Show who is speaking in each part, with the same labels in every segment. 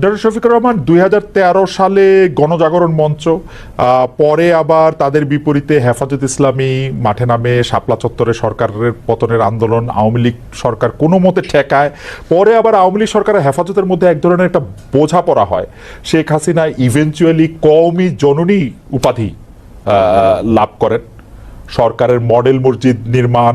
Speaker 1: Doctor Shafiqur Rahman, দুই হাজার তেরো সালে গণজাগরণ মঞ্চ পরে আবার তাদের বিপরীতে হেফাজত ইসলামী মাঠে নামে শাপলা চত্বরে সরকারের পতনের আন্দোলন, আওয়ামী লীগ সরকার কোনো মতে ঠেকায়। পরে আবার আওয়ামী লীগ সরকারের হেফাজতের মধ্যে এক ধরনের একটা বোঝাপড়া হয়। শেখ হাসিনা ইভেনচুয়ালি কওমি জননী উপাধি লাভ করেন। সরকারের মডেল মসজিদ নির্মাণ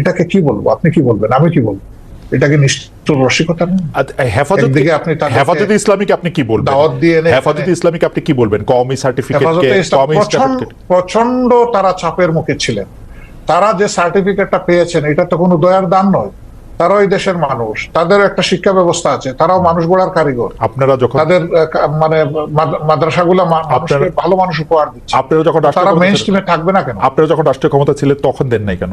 Speaker 2: এটাকে কি বলব? আপনি কি বলবেন? আমি কি বলব? এটাকে নিষ্ঠুর রসিকতা
Speaker 1: হেফাজত
Speaker 2: একদিকে আপনি
Speaker 1: হেফাজতে ইসলামীকে আপনি কি বলবেন?
Speaker 2: দাওয়াত দিয়ে
Speaker 1: হেফাজতে ইসলামীকে আপনি কি বলবেন? কওমি কওমি সার্টিফিকেট
Speaker 2: প্রচণ্ড তারা চাপের মুখে ছিলেন। তারা যে সার্টিফিকেটটা পেয়েছেন এটা তো কোনো দয়ার দান নয়। তারাও এই দেশের মানুষ। তাদের একটা শিক্ষা ব্যবস্থা আছে। তারাও মানুষ গড়ার কারিগর।
Speaker 1: আপনারা যখন
Speaker 2: তাদের মানে মাদ- মাদ্রাসাগুলা মানুষকে ভালো মানুষ উপহার দিচ্ছে।
Speaker 1: আপনারা যখন
Speaker 2: তারা মেইন স্ট্রিমে থাকবে না কেন?
Speaker 1: আপনারা যখন রাষ্ট্রীয় ক্ষমতা ছিলেন তখন দেন নাই কেন?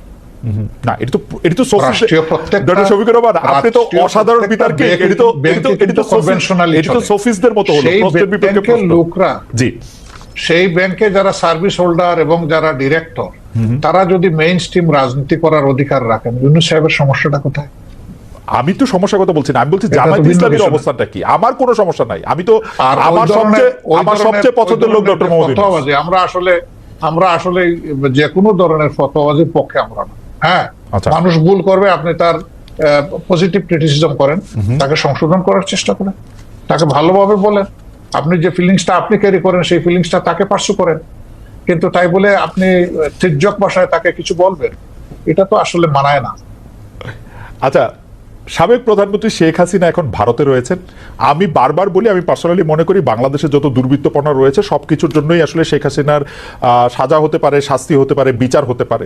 Speaker 1: না এটা তো এটা তো আপনি তো অসাধারণ তো এটি তো এটি তো। সফিসদের মতো হলো বিপক্ষে
Speaker 2: লোকরা
Speaker 1: জি।
Speaker 2: সেই ব্যাংকে যারা সার্ভিস হোল্ডার এবং যারা ডিরেক্টর তারা যদি মেইন স্ট্রিম রাজনীতি করার অধিকার রাখেন ইউনুস সাহেবের সমস্যাটা কোথায়?
Speaker 1: আমি তো সমস্যার কথা বলছি না আমি বলছি
Speaker 2: এটা তো
Speaker 1: জামায়াত ইসলামের অবস্থানটা কি? আমার কোনো সমস্যা নাই। আমি তো আমার সবচেয়ে আমার সবচেয়ে পছন্দের লোক ডক্টর মোহাম্মদ
Speaker 2: আমরা আসলে আমরা আসলে যে কোনো ধরনের ফতোয়াবাজির পক্ষে আমরা না। হ্যাঁ
Speaker 1: আচ্ছা।
Speaker 2: মানুষ ভুল করবে আপনি তার পজিটিভ ক্রিটিসিজম করেন তাকে সংশোধন করার চেষ্টা করেন। তাকে ভালোভাবে বলেন। আপনি যে ফিলিংসটা আপনি ক্যারি করেন সেই ফিলিংসটা তাকে পার্সু করেন। কিন্তু তাই বলে আপনি তির্যক ভাষায় তাকে কিছু বলবেন এটা তো আসলে মানায় না।
Speaker 1: আচ্ছা সাবেক প্রধানমন্ত্রী শেখ হাসিনা এখন ভারতে রয়েছেন। আমি বারবার বলি আমি পার্সোনালি মনে করি বাংলাদেশে যত দুর্বৃত্তপনা রয়েছে সব কিছুর জন্যই আসলে শেখ হাসিনার সাজা হতে পারে শাস্তি হতে পারে বিচার হতে পারে।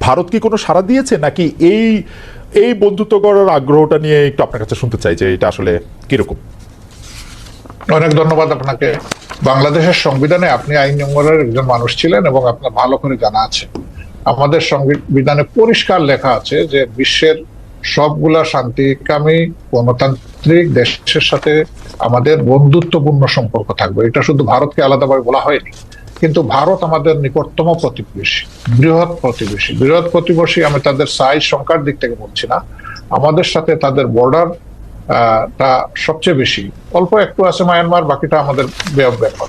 Speaker 1: ভারত কি কোনো সাড়া দিয়েছে? নাকি এই এই বন্ধুত্ব করার আগ্রহটা নিয়ে একটু আপনার কাছে শুনতে চাই যে এটা আসলে কীরকম?
Speaker 2: অনেক ধন্যবাদ আপনাকে। বাংলাদেশের সংবিধানে আপনি আইন জঙ্গলের একজন মানুষ ছিলেন এবং আপনার ভালো করে জানা আছে। আমাদের সংবিধানে পরিষ্কার লেখা আছে যে বিশ্বের সবগুলা শান্তিকামী গণতান্ত্রিক দেশের সাথে আমাদের বন্ধুত্বপূর্ণ সম্পর্ক থাকবে। এটা শুধু ভারতকে আলাদাভাবে বলা হয়নি কিন্তু ভারত আমাদের নিকটতম প্রতিবেশী, বৃহৎ প্রতিবেশী। বৃহৎ প্রতিবেশী, আমি তাদের সাইজ সংখ্যার দিক থেকে বলছি না। আমাদের সাথে তাদের বর্ডার সবচেয়ে বেশি। অল্প একটু আছে মায়ানমার বাকিটা আমাদের ব্যাপার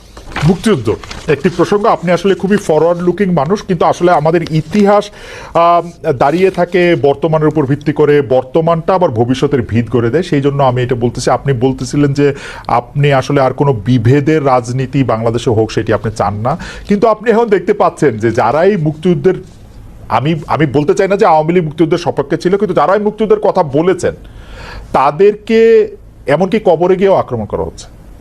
Speaker 1: মুক্তিযুদ্ধ। একটি প্রসঙ্গ, আপনি আসলে খুবই ফরওয়ার্ড লুকিং মানুষ, কিন্তু আসলে আমাদের ইতিহাস দাঁড়িয়ে থাকে বর্তমানের উপর ভিত্তি করে। বর্তমানটা আবার ভবিষ্যতের ভিত করে দেয়। সেই জন্য আমি এটা বলতেছি। আপনি বলতেছিলেন যে আপনি আসলে আর কোনো বিভেদের রাজনীতি বাংলাদেশে হোক, সেটি আপনি চান না। কিন্তু আপনি এখন দেখতে পাচ্ছেন যে যারাই মুক্তিযুদ্ধের, আমি আমি বলতে চাই না যে আওয়ামী লীগ মুক্তিযুদ্ধের সপক্ষে ছিল, কিন্তু যারাই মুক্তিযুদ্ধের কথা বলেছেন, তাদেরকে এমনকি কবরে গিয়েও আক্রমণ করা হচ্ছে।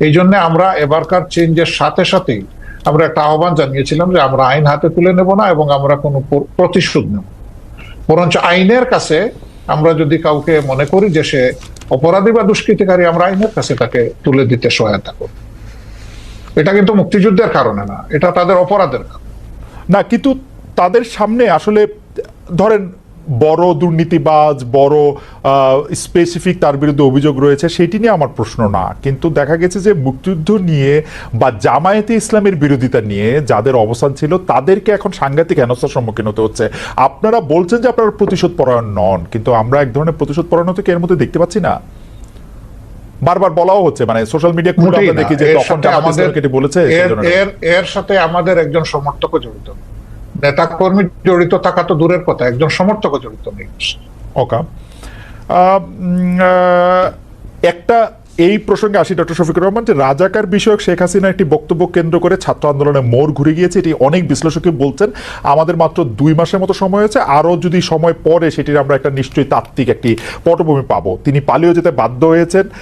Speaker 2: এই জন্য আমরা এবারকার চেঞ্জের সাথে সাথেই আমরা একটা আহ্বান জানিয়েছিলাম যে আমরা আইন হাতে তুলে নেব না এবং আমরা কোনো প্র- প্রতিশোধ নেব বরঞ্চ আইনের কাছে আমরা যদি কাউকে মনে করি যে সে অপরাধী বা দুষ্কৃতিকারী, আমরা আইনের কাছে তাকে তুলে দিতে সহায়তা করব। এটা কিন্তু মুক্তিযুদ্ধের কারণে না, এটা তাদের অপরাধের কারণে।
Speaker 1: না, কিন্তু তাদের সামনে আসলে, ধরেন বড় দুর্নীতিবাজ বড় স্পেসিফিক তার বিরুদ্ধে অভিযোগ রয়েছে সেটি নিয়ে আমার প্রশ্ন না। কিন্তু দেখা গেছে যে মুক্তিযুদ্ধ নিয়ে বা জামায়াতে ইসলামের বিরোধিতা নিয়ে যাদের অবস্থান ছিল তাদেরকে এখন সাংঘাতিক হেনস্থার সম্মুখীন হতে হচ্ছে। আপনারা বলছেন যে আপনারা প্রতিশোধ পরায়ণ নন কিন্তু আমরা এক ধরনের প্রতিশোধ পরায়ণতাকে এর মধ্যে দেখতে পাচ্ছি না? বারবার বলাও হচ্ছে মানে সোশ্যাল মিডিয়া আমরা দেখি যে তখন
Speaker 2: আমাদের
Speaker 1: বলেছে
Speaker 2: এর এর এর সাথে আমাদের একজন সমর্থক জড়িত। নেতা কর্মী জড়িত থাকা তো দূরের কথা, একজন সমর্থক জড়িত নেই।
Speaker 1: ওকা। একটা এই প্রসঙ্গে আসি, ডক্টর শফিকুর রহমান, যে রাজাকার বিষয়ক শেখ হাসিনা একটি বক্তব্য কেন্দ্র করে ছাত্র আন্দোলনে মোড় ঘুরে গিয়েছে, এটি অনেক বিশ্লেষকই বলছেন। আমাদের মাত্র দুই মাসের মতো সময় হয়েছে, আরও যদি সময় পরে সেটির আমরা একটা নিশ্চয়ই তাত্ত্বিক একটি পটভূমি পাবো। তিনি পালিয়ে যেতে বাধ্য হয়েছেন।